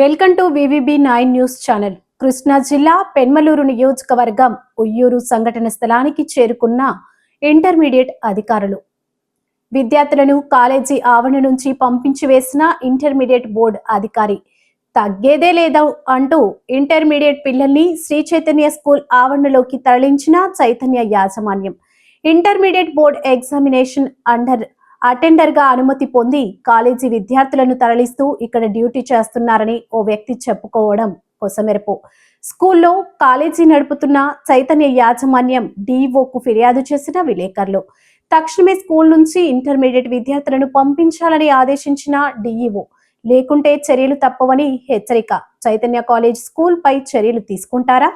Welcome to VVB nine news channel. Krishna జిల్లా పెన్మలూరు నియోజకవర్గం ఉయ్యూరు సంఘటన స్థలానికి చేరుకున్న ఇంటర్మీడియట్ అధికారులు. విద్యార్థులను కాలేజీ ఆవరణ నుంచి పంపించి వేసిన ఇంటర్మీడియట్ బోర్డు అధికారి తగ్గేదే లేదా అంటూ ఇంటర్మీడియట్ పిల్లల్ని శ్రీ చైతన్య స్కూల్ ఆవరణలోకి తరలించిన చైతన్య యాజమాన్యం. ఇంటర్మీడియట్ బోర్డ్ ఎగ్జామినేషన్ అండర్ అటెండర్గా అనుమతి పొంది కాలేజీ విద్యార్థులను తరలిస్తూ ఇక్కడ డ్యూటీ చేస్తున్నారని ఓ వ్యక్తి చెప్పుకోవడం కొసమెరుపు. స్కూల్లో కాలేజీ నడుపుతున్న చైతన్య యాజమాన్యం డీఓకు ఫిర్యాదు చేసిన విలేకరులు. తక్షణమే స్కూల్ నుంచి ఇంటర్మీడియట్ విద్యార్థులను పంపించాలని ఆదేశించిన డిఈఓ లేకుంటే చర్యలు తప్పవని హెచ్చరిక. చైతన్య కాలేజ్ స్కూల్ పై చర్యలు తీసుకుంటారా?